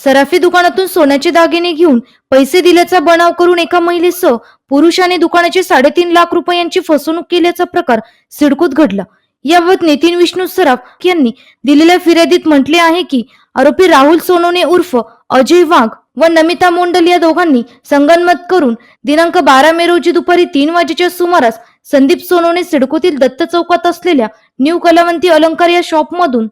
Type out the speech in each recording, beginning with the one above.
सराफी दुकानातून सोन्याचे दागिने घेऊन पैसे दिल्याचा बनाव करून एका महिलेसह पुरुषाने दुकानाची साडेतीन लाख रुपयांची फसवणूक केल्याचा प्रकार सिडकूत घडला. याबाबत नितीन विष्णू सराफ यांनी दिलेल्या फिर्यादीत म्हटले आहे की आरोपी राहुल सोनोने उर्फ अजय वाघ व नमिता मोंडल या दोघांनी संगनमत करून दिनांक बारा मे रोजी दुपारी तीन वाजेच्या सुमारास संदीप सोनोने सिडकोतील दत्त चौकात असलेल्या न्यू कलावंती अलंकार या शॉपमधून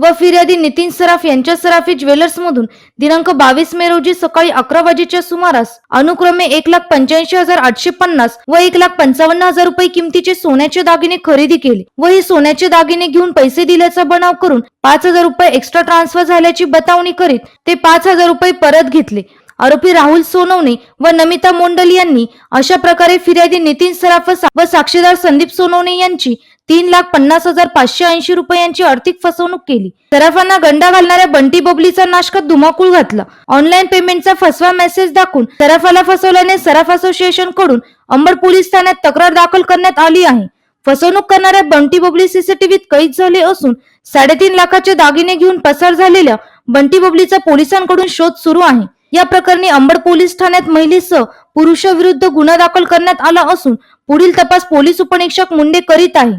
व फिर्यादी नितीन सराफ यांच्या सराफी ज्वेलर्स मधून दिनांक बावीस मे रोजी सकाळी अकरा वाजेच्या सुमारास अनुक्रमे एक लाख पंच्याऐंशी हजार आठशे पन्नास व एक लाख पंचावन्न हजार रुपये किमतीचे सोन्याचे दागिने खरेदी केले व हे सोन्याचे दागिने घेऊन पैसे दिल्याचा बनाव करून पाच हजार रुपये एक्स्ट्रा ट्रान्सफर झाल्याची बतावणी करीत ते पाच हजार रुपये परत घेतले. आरोपी राहुल सोनवणे व नमिता मोंडल यांनी अशा प्रकारे फिर्यादी नितीन सराफ व व साक्षीदार संदीप सोनवणे यांची तीन लाख पन्नास हजार पाचशे ऐंशी रुपयांची आर्थिक फसवणूक केली. सराफांना गंडा घालणाऱ्या बंटी बबलीचा नाशकात धुमाकूळ घातला. ऑनलाईन पेमेंटचा फसवा मेसेज दाखवून सराफाला फसवल्याने सराफ असोसिएशनकडून अंबड पोलीस ठाण्यात तक्रार दाखल करण्यात आली आहे. फसवणूक करणाऱ्या बंटी बबली सीसीटीव्हीत कैद झाले असून साडेतीन लाखाचे दागिने घेऊन पसार झालेल्या बंटी बबलीचा पोलिसांकडून शोध सुरू आहे. या प्रकरणी अंबड पोलीस ठाण्यात महिलेसह पुरुषाविरुद्ध गुन्हा दाखल करण्यात आला असून पुढील तपास पोलीस उपनिरीक्षक मुंडे करीत आहे.